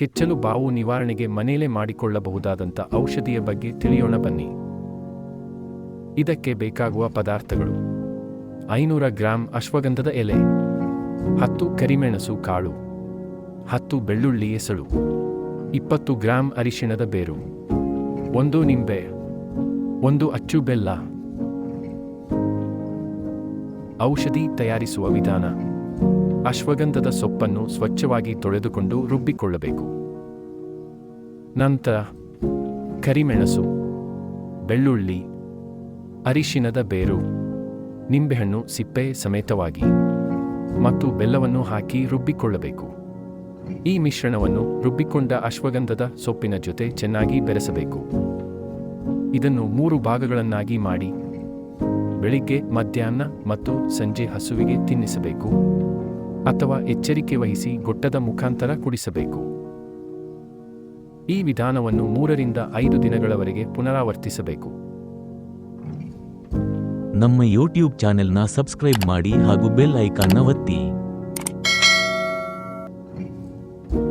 ಕೆಚ್ಚಲು ಬಾವು ನಿವಾರಣೆಗೆ ಮನೆಯಲ್ಲೇ ಮಾಡಿಕೊಳ್ಳಬಹುದಾದಂಥ ಔಷಧಿಯ ಬಗ್ಗೆ ತಿಳಿಯೋಣ ಬನ್ನಿ. ಇದಕ್ಕೆ ಬೇಕಾಗುವ ಪದಾರ್ಥಗಳು. ಐನೂರ ಗ್ರಾಂ ಅಶ್ವಗಂಧದ ಎಲೆ. ಹತ್ತು ಕರಿಮೆಣಸು ಕಾಳು. ಹತ್ತು ಬೆಳ್ಳುಳ್ಳಿ ಎಸಳು ಇಪ್ಪತ್ತು ಗ್ರಾಂ ಅರಿಶಿಣದ ಬೇರು. ಒಂದು ನಿಂಬೆ. ಒಂದು ಅಚ್ಚು ಬೆಲ್ಲ. ಔಷಧಿ ತಯಾರಿಸುವ ವಿಧಾನ. ಅಶ್ವಗಂಧದ ಸೊಪ್ಪನ್ನು ಸ್ವಚ್ಛವಾಗಿ ತೊಳೆದುಕೊಂಡು ರುಬ್ಬಿಕೊಳ್ಳಬೇಕು. ನಂತರ ಕರಿಮೆಣಸು, ಬೆಳ್ಳುಳ್ಳಿ ಅರಿಶಿನದ ಬೇರು, ನಿಂಬೆಹಣ್ಣು ಸಿಪ್ಪೆ ಸಮೇತವಾಗಿ ಮತ್ತು ಬೆಲ್ಲವನ್ನು ಹಾಕಿ ರುಬ್ಬಿಕೊಳ್ಳಬೇಕು. ಈ ಮಿಶ್ರಣವನ್ನು ರುಬ್ಬಿಕೊಂಡ ಅಶ್ವಗಂಧದ ಸೊಪ್ಪಿನ ಜೊತೆ ಚೆನ್ನಾಗಿ ಬೆರೆಸಬೇಕು. ಇದನ್ನು ಮೂರು ಭಾಗಗಳನ್ನಾಗಿ ಮಾಡಿ ಬೆಳಿಗ್ಗೆ, ಮಧ್ಯಾಹ್ನ ಮತ್ತು ಸಂಜೆ ಹಸುವಿಗೆ ತಿನ್ನಿಸಬೇಕು. ಅಥವಾ ಎಚ್ಚರಿಕೆ ವಹಿಸಿ ಗೊಟ್ಟದ ಮುಖಾಂತರ ಕುಡಿಸಬೇಕು. ಈ ವಿಧಾನವನ್ನು ಮೂರರಿಂದ ಐದು ದಿನಗಳವರೆಗೆ ಪುನರಾವರ್ತಿಸಬೇಕು. ನಮ್ಮ ಯೂಟ್ಯೂಬ್ ಚಾನೆಲ್ನ ಸಬ್ಸ್ಕ್ರೈಬ್ ಮಾಡಿ ಹಾಗೂ ಬೆಲ್ ಐಕಾನ್ನ ಒತ್ತಿ.